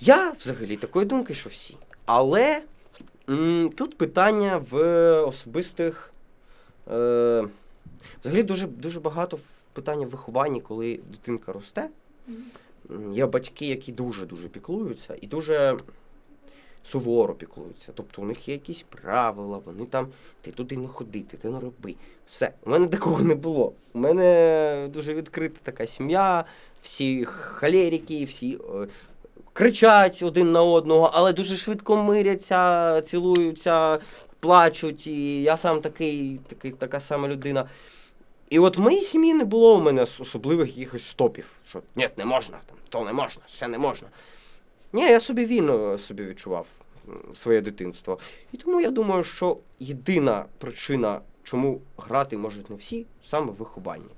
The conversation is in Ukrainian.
Я взагалі такої думки, що всі. Але м, тут питання в особистих. Е, взагалі дуже, дуже багато питання в вихованні, коли дитинка росте. М, Є батьки, які дуже-дуже піклуються і дуже суворо піклуються. Тобто у них є якісь правила, вони там, ти туди не ходи, ти те не роби. Все. У мене такого не було. У мене дуже відкрита така сім'я, всі холерики, всі е, кричать один на одного, але дуже швидко миряться, цілуються, плачуть. І я сам такий, такий така сама людина. І от в моїй сім'ї не було у мене особливих якихось стопів, що ні, не можна, там, то не можна, все не можна. Ні, я собі вільно собі відчував своє дитинство. І тому я думаю, що єдина причина, чому грати можуть не всі, саме в вихованні.